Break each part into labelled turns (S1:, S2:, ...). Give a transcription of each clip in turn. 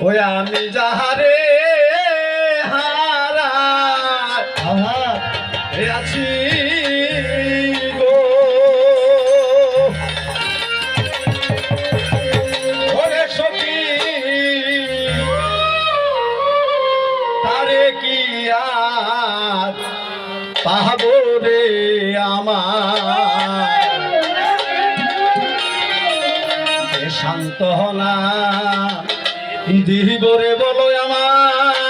S1: ওই আমি যাহারে হারা আছি পাহাবো রে আমার? শান্ত হলা দিব রে বলো আমার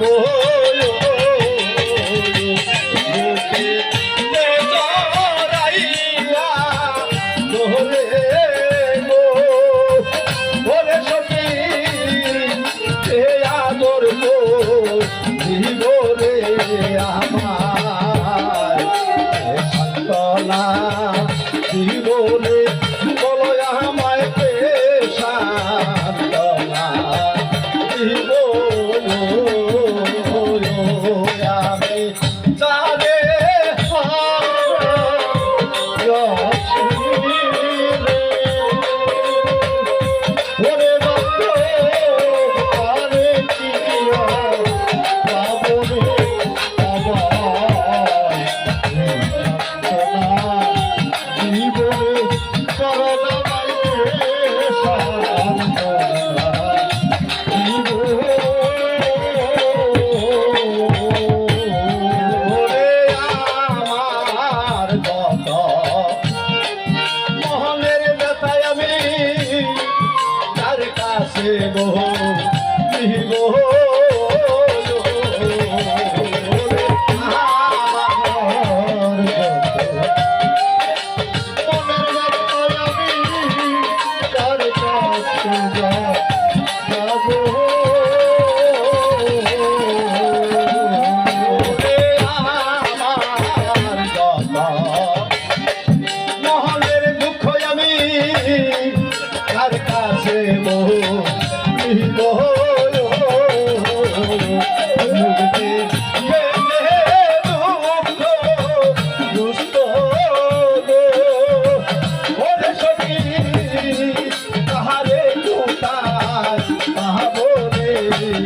S1: যাবো বহু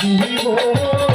S1: জীবন